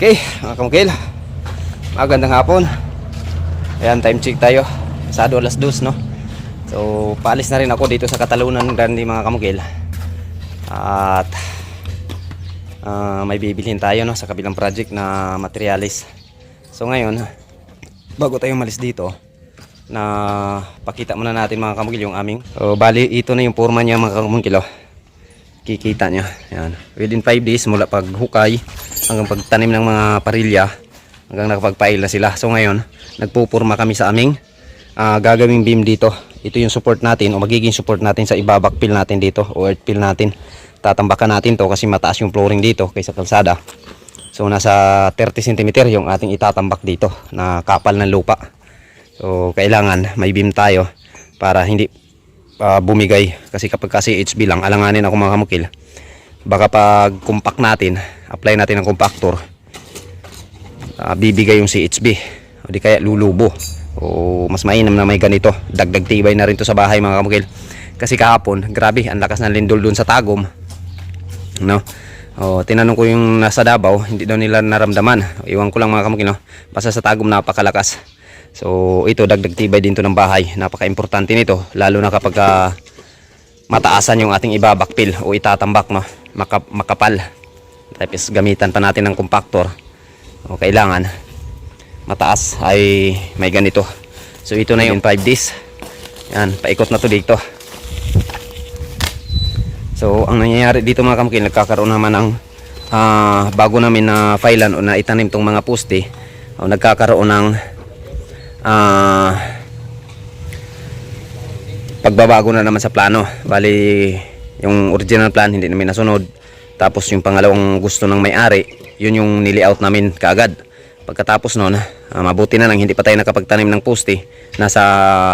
Okay, mga kamukil. Magandang hapon. Ayan, time check tayo. Pasado alas dos, no? So, paalis na rin ako dito sa Katalunan Grande mga kamukil. At ah, may bibilhin tayo no sa kabilang project na materialis. So ngayon, bago tayo malis dito, na pakita muna natin mga kamukil yung aming. So, bali ito na yung forma niya mga kamukil. Oh. Kikita nyo. Yan. Within 5 days mula paghukay hanggang pagtanim ng mga parilya hanggang nakapagpail na sila. So ngayon, nagpupurma kami sa aming ah, gagawing beam dito. Ito yung support natin o magiging support natin sa ibabak fill natin dito o earth fill natin. Tatambakan natin to kasi mataas yung flooring dito kaysa kalsada. So nasa 30 cm yung ating itatambak dito na kapal ng lupa. So kailangan may beam tayo para hindi ah, bumigay. Kasi kapag kasi HB lang alanganin ako mga kamukil. Baka pag compact natin apply natin ng compactor ah, bibigay yung CHB o di kaya lulubo. O mas mainam na may ganito. Dagdag tibay na rin to sa bahay mga kamukil. Kasi kahapon grabe ang lakas ng lindol dun sa tagom no? O, tinanong ko yung nasa Davao hindi daw nila naramdaman. Iwan ko lang mga kamukil no? basta sa tagom napakalakas so ito dagdag tibay din to ng bahay. Napaka importante nito lalo na kapag ah, mataasan yung ating ibabakpil o itatambak no Maka, makapal. Tapos gamitan pa natin ng compactor o kailangan mataas. Ay may ganito. So ito na yung 5 days. Yan paikot na to dito. So ang nangyayari dito mga kamkil nagkakaroon naman ng ah, bago namin na filean o na itanim tong mga poste o nagkakaroon ng ah pagbabago na naman sa plano. Bali, yung original plan hindi namin nasunod. Tapos yung pangalawang gusto ng may-ari, yun yung nili-out namin kaagad. Pagkatapos noon, ah, mabuti na lang hindi pa tayo nakapagtanim ng poste. Nasa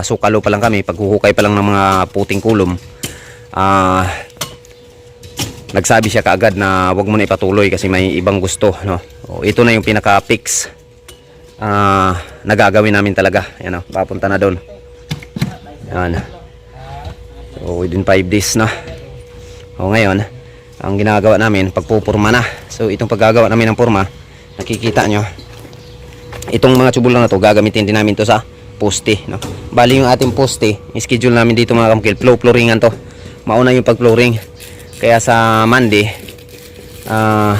sukalo pa lang kami, paghuhukay pa lang ng mga puting kulom. Ah, nagsabi siya kaagad na wag mo na ipatuloy kasi may ibang gusto, no. O, ito na yung pinaka-fix ah nagagawin namin talaga. Yan o, papunta na doon. Yan. So within 5 days na. O ngayon, ang ginagawa namin, pagpupurma na. So itong paggagawa namin ng purma, nakikita nyo, itong mga tubular na to, gagamitin din namin to sa poste. No? Bali yung ating poste, schedule namin dito mga kamkil, flow flooringan to. Mauna yung pag-flooring. Kaya sa Monday, ah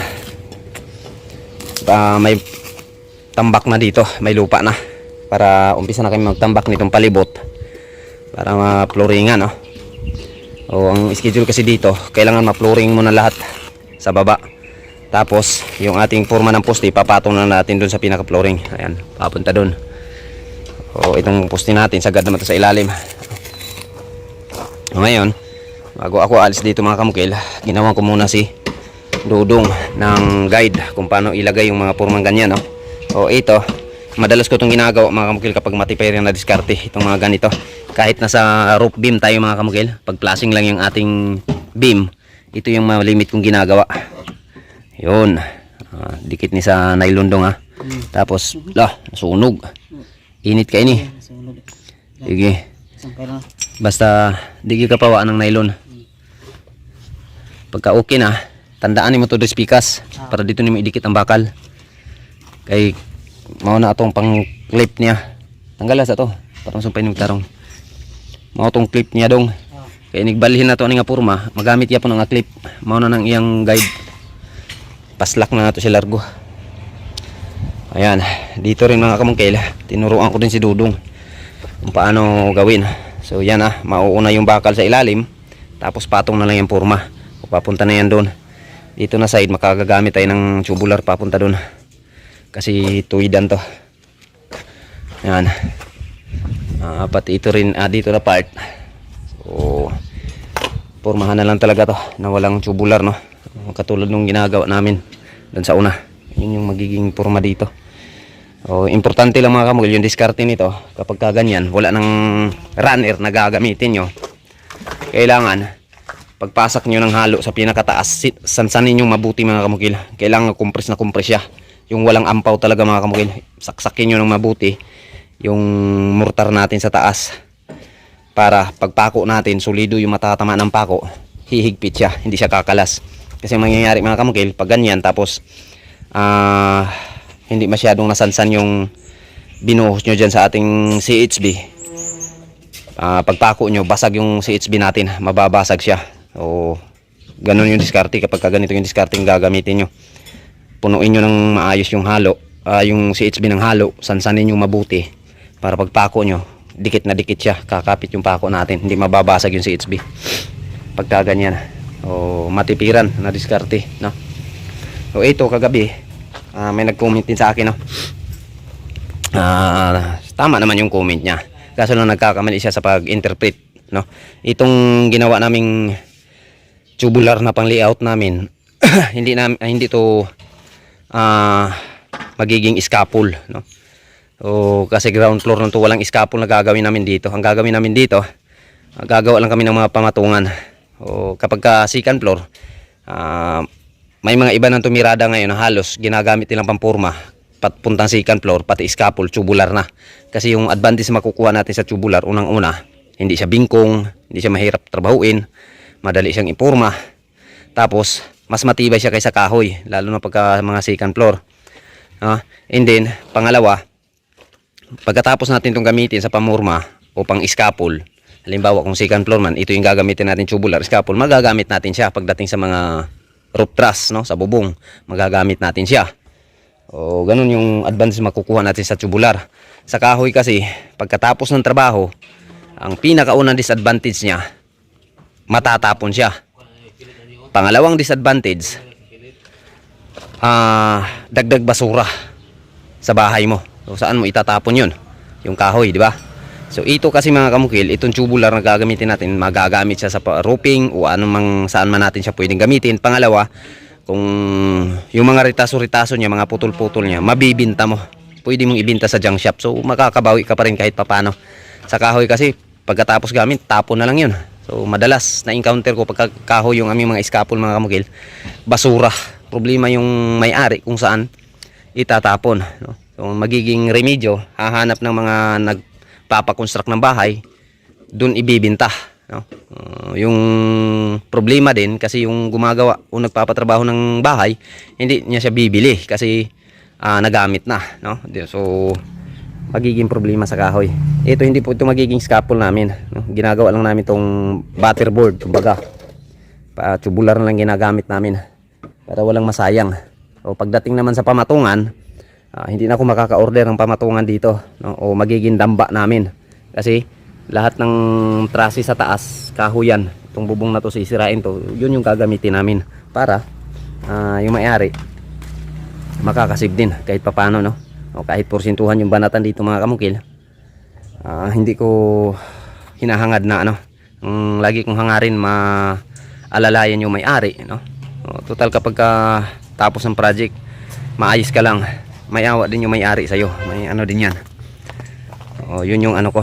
ah, may tambak na dito, may lupa na. Para umpisa na kami magtambak nitong palibot para ma-flooringan no. O ang schedule kasi dito, kailangan ma-flooring muna lahat sa baba. Tapos, yung ating forma ng poste, papatong na natin dun sa pinaka-flooring. Ayan, papunta dun. O itong poste natin, sagad naman sa ilalim. O ngayon, bago ako alis dito mga kamukil, ginawa ko muna si Dudong ng guide kung paano ilagay yung mga formang ganyan. No? O ito, madalas ko itong ginagawa mga kamukil kapag matipay rin na diskarte itong mga ganito. Kahit nasa roof beam tayo mga kamukil pag flashing lang yung ating beam ito yung mga limit kong ginagawa. Yun. Ah, dikit ni sa nylon dong ha tapos lah nasunog. Init ka ini. Sige. Basta digi ka pawaan ng nylon. Pagka okay na tandaan mo to pikas para dito ni idikit ang bakal kay mao na atong pang clip niya. Tanggal sa to. Sumpay ni tarong. Mao tong clip niya dong. Kay nigbalhin na to ani nga porma. Magamit ya po ng nga clip. Mao na nang iyang guide. Paslak na nato si largo. Ayan. Dito rin mga kamungkil tinuruan ko din si Dudong kung paano gawin. So yan ah. Mauuna yung bakal sa ilalim. Tapos patong na lang yung porma. Papunta na yan doon. Dito na side makagagamit tayo ng tubular papunta doon kasi tuwidan to. Yan Ah, pati ito rin ah, dito na part. So pormahan na lang talaga to na walang tubular no? Katulad nung ginagawa namin doon sa una. Yun yung magiging porma dito. O importante lang mga kamugil yung diskarte nito kapag kaganyan wala nang runner na gagamitin nyo. Kailangan pagpasak nyo ng halo sa pinakataas sansanin yung mabuti mga kamukil. Kailangan compress na compress siya yung walang ampaw talaga mga kamukil saksakin nyo ng mabuti yung mortar natin sa taas para pagpako natin solido yung matatama ng pako hihigpit siya hindi siya kakalas kasi ang mangyayari mga kamukil pag ganyan tapos ah hindi masyadong nasansan yung binuhos nyo dyan sa ating CHB. Ah, pagpako nyo, basag yung CHB natin, mababasag siya. O, ganun yung diskarte kapag ka ganito yung diskarte yung gagamitin nyo. Punuin nyo ng maayos yung halo, ah, yung CHB ng halo, sansanin nyo mabuti para pagpako nyo, dikit na dikit siya, kakapit yung pako natin, hindi mababasag yung CHB. Pagka ganyan, o matipiran na diskarte, no? So ito kagabi, ah, may nag-comment din sa akin, no? Ah, tama naman yung comment niya. Kaso lang nagkakamali siya sa pag-interpret, no? Itong ginawa naming tubular na pang layout namin, hindi na hindi to ah magiging scaffold, no? So, kasi ground floor nito walang scaffold na gagawin namin dito. Ang gagawin namin dito, ah, gagawa lang kami ng mga pamatungan. O kapag ka second floor, ah, may mga iba nang tumirada ngayon na halos ginagamit nilang pampurma patpuntang second floor pati scaffold tubular na kasi yung advantage makukuha natin sa tubular unang una hindi siya bingkong hindi siya mahirap trabahuin madali siyang ipurma tapos mas matibay siya kaysa kahoy lalo na pagka mga second floor. Ah, and then pangalawa pagkatapos natin itong gamitin sa pamurma o pang scaffold halimbawa kung second floor man ito yung gagamitin natin tubular scaffold magagamit natin siya pagdating sa mga roof truss no? Sa bubong magagamit natin siya. O ganun yung advantage makukuha natin sa tubular. Sa kahoy kasi pagkatapos ng trabaho ang pinakaunang disadvantage niya matatapon siya pangalawang disadvantage ah dagdag basura sa bahay mo so saan mo itatapon yun yung kahoy di ba So ito kasi mga kamukil, itong tubular na gagamitin natin, magagamit siya sa roofing o anumang saan man natin siya pwedeng gamitin. Pangalawa, kung yung mga ritaso-ritaso niya, mga putol-putol niya, mabibinta mo. Pwede mong ibinta sa junk shop. So makakabawi ka pa rin kahit papano. Sa kahoy kasi, pagkatapos gamit, tapon na lang yun. So madalas na-encounter ko pagka kahoy yung aming mga scaffold mga kamukil, basura. Problema yung may-ari kung saan itatapon. No? So magiging remedyo, hahanap ng mga nagpapakonstruct ng bahay, dun ibibinta. No? Uh, yung problema din kasi yung gumagawa o nagpapatrabaho ng bahay, hindi niya siya bibili kasi ah, nagamit na. No? So, magiging problema sa kahoy. Ito hindi po ito magiging scaffold namin. Ginagawa lang namin itong butterboard, kumbaga. Pa, tubular lang ginagamit namin para walang masayang. O pagdating naman sa pamatungan, ah, hindi na ako makaka-order ng pamatungan dito no? o magiging damba namin. Kasi lahat ng trasi sa taas, kahoyan, itong bubong na to sisirain to, yun yung gagamitin namin para ah, yung may-ari makakasib din kahit papano no o kahit porsintuhan yung banatan dito mga kamukil ah, hindi ko hinahangad na ano ang lagi kong hangarin maalalayan yung may-ari no o, total kapag ka tapos ng project maayos ka lang may awa din yung may-ari sa'yo may ano din yan o yun yung ano ko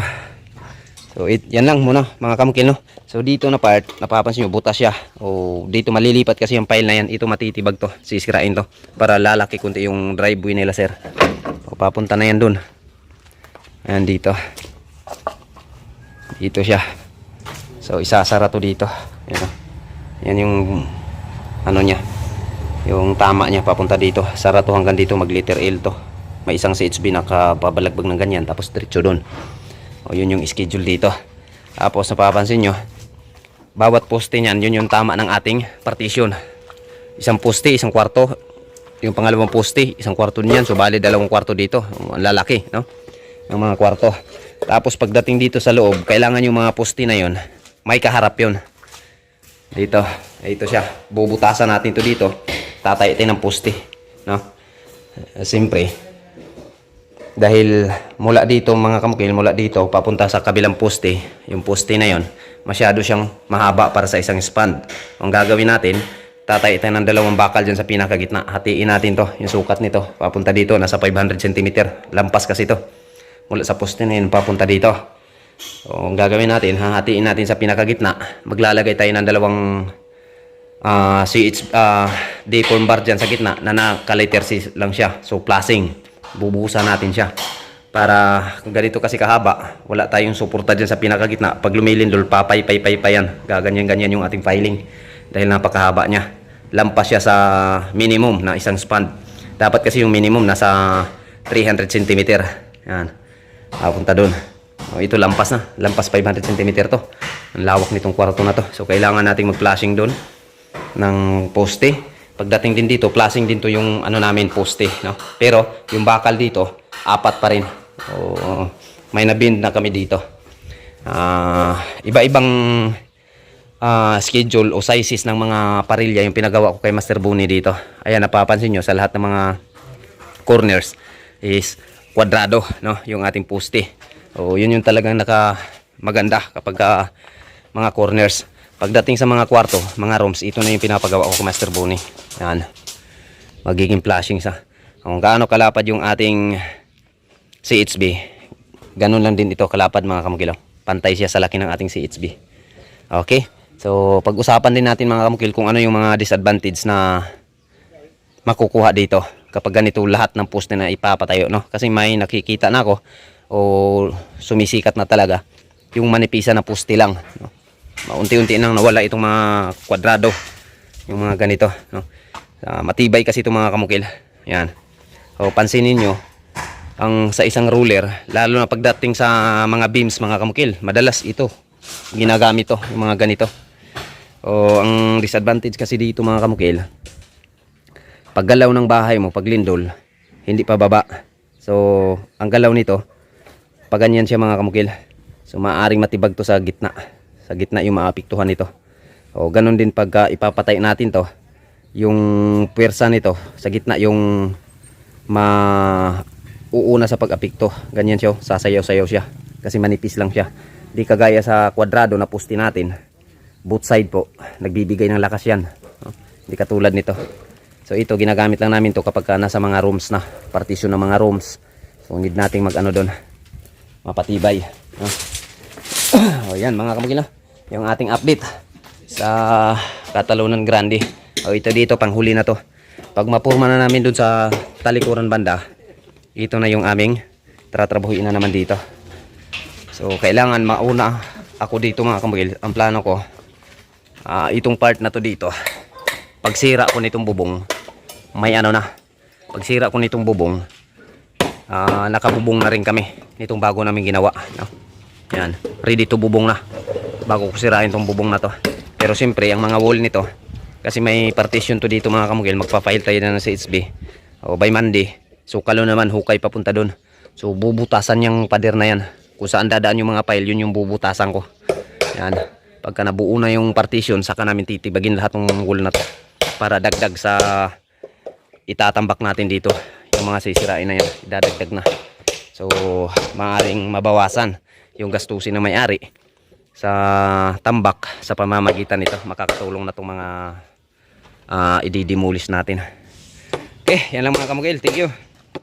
So it, yan lang muna mga kamukil no. So dito na part, napapansin nyo butas siya. O dito malilipat kasi yung pile na yan. Ito matitibag to. Sisirain to. Para lalaki kunti yung driveway nila sir. O papunta na yan dun. Ayan dito. Dito siya. So isasara to dito. Yan, o. yan yung ano niya. Yung tama niya papunta dito. Sara to hanggang dito mag letter L to. May isang CHB nakapabalagbag ng ganyan. Tapos diretso dun. O yun yung schedule dito. Tapos napapansin nyo, bawat poste niyan, yun yung tama ng ating partition. Isang poste, isang kwarto. Yung pangalawang poste, isang kwarto niyan. So bali dalawang kwarto dito. Ang lalaki, no? Ang mga kwarto. Tapos pagdating dito sa loob, kailangan yung mga poste na yun, may kaharap yun. Dito, ito siya. Bubutasan natin to dito. Tatayitin ng poste, no? Siyempre, dahil mula dito mga kamukil, mula dito papunta sa kabilang poste, yung poste na yon, masyado siyang mahaba para sa isang span. Ang gagawin natin, tatay tayo ng dalawang bakal dyan sa pinakagitna. Hatiin natin to, yung sukat nito. Papunta dito, nasa 500 cm. Lampas kasi to. Mula sa poste na yun, papunta dito. So, ang gagawin natin, hahatiin natin sa pinakagitna. Maglalagay tayo ng dalawang ah CH ah deform bar dyan sa gitna na naka-letter C lang siya. So flashing. Bubuhusan natin siya. Para ganito kasi kahaba, wala tayong suporta dyan sa pinakagitna. Pag lumilindol, papay-pay-pay pa yan. Gaganyan-ganyan yung ating filing. Dahil napakahaba niya. Lampas siya sa minimum na isang span. Dapat kasi yung minimum nasa 300 cm. Yan. Papunta doon. O, ito lampas na. Lampas 500 cm to. Ang lawak nitong kwarto na to. So kailangan nating mag-flashing doon ng poste. Pagdating din dito, flashing din to yung ano namin poste, no? Pero yung bakal dito, apat pa rin. O, may nabind na kami dito. Ah, iba-ibang ah, schedule o sizes ng mga parilya yung pinagawa ko kay Master Buni dito. Ayan, napapansin nyo sa lahat ng mga corners is kwadrado, no? Yung ating poste. O, yun yung talagang naka maganda kapag ah, mga corners. Pagdating sa mga kwarto, mga rooms, ito na yung pinapagawa ko kay Master Buni. Yan. Magiging flashing sa. Kung gaano kalapad yung ating CHB, ganun lang din ito kalapad mga kamukilaw. Pantay siya sa laki ng ating CHB. Okay? So, pag-usapan din natin mga kamukil kung ano yung mga disadvantage na makukuha dito kapag ganito lahat ng poste na ipapatayo, no? Kasi may nakikita na ako o sumisikat na talaga yung manipisa na poste lang, no? Maunti-unti nang nawala itong mga kwadrado, yung mga ganito, no? Ah, matibay kasi itong mga kamukil. Yan. O, pansinin nyo, ang sa isang ruler, lalo na pagdating sa mga beams, mga kamukil, madalas ito, ginagamit to, yung mga ganito. O, ang disadvantage kasi dito mga kamukil, pag galaw ng bahay mo, pag lindol, hindi pa baba. So, ang galaw nito, pag ganyan siya mga kamukil, so maaaring matibag to sa gitna. Sa gitna yung maapektuhan nito. O, ganun din pag ah, ipapatay natin to, yung puwersa nito, sa gitna yung ma uuna sa pag-apekto. Ganyan siya, oh. sasayaw-sayaw siya. Kasi manipis lang siya. Di kagaya sa kwadrado na pusti natin. Both side po, nagbibigay ng lakas yan. Hindi katulad nito. So ito, ginagamit lang namin to kapag ka nasa mga rooms na. Partition ng mga rooms. So need nating mag ano doon. Mapatibay. No? o yan mga kamagina. Yung ating update sa Catalunan Grande. O ito dito, panghuli na to. Pag mapurma na namin doon sa talikuran banda, ito na yung aming tratrabahuin na naman dito. So, kailangan mauna ako dito mga kamagil. Ang plano ko, ah, itong part na to dito, pagsira ko nitong bubong, may ano na, pagsira ko nitong bubong, ah, nakabubong na rin kami nitong bago namin ginawa. No? Yan, ready to bubong na bago ko sirain tong bubong na to. Pero siyempre, ang mga wall nito, kasi may partition to dito mga kamugil, magpa-file tayo na ng CHB. O by Monday, so kalo naman hukay papunta doon. So bubutasan yung pader na yan. Kung saan dadaan yung mga file, yun yung bubutasan ko. Yan. Pagka nabuo na yung partition, saka namin titibagin lahat ng to. Para dagdag sa itatambak natin dito. Yung mga sisirain na yan, idadagdag na. So, maaaring mabawasan yung gastusin ng may-ari sa tambak sa pamamagitan nito. Makakatulong na itong mga uh, ididemolish natin. Okay, yan lang mga kamugil. Thank you.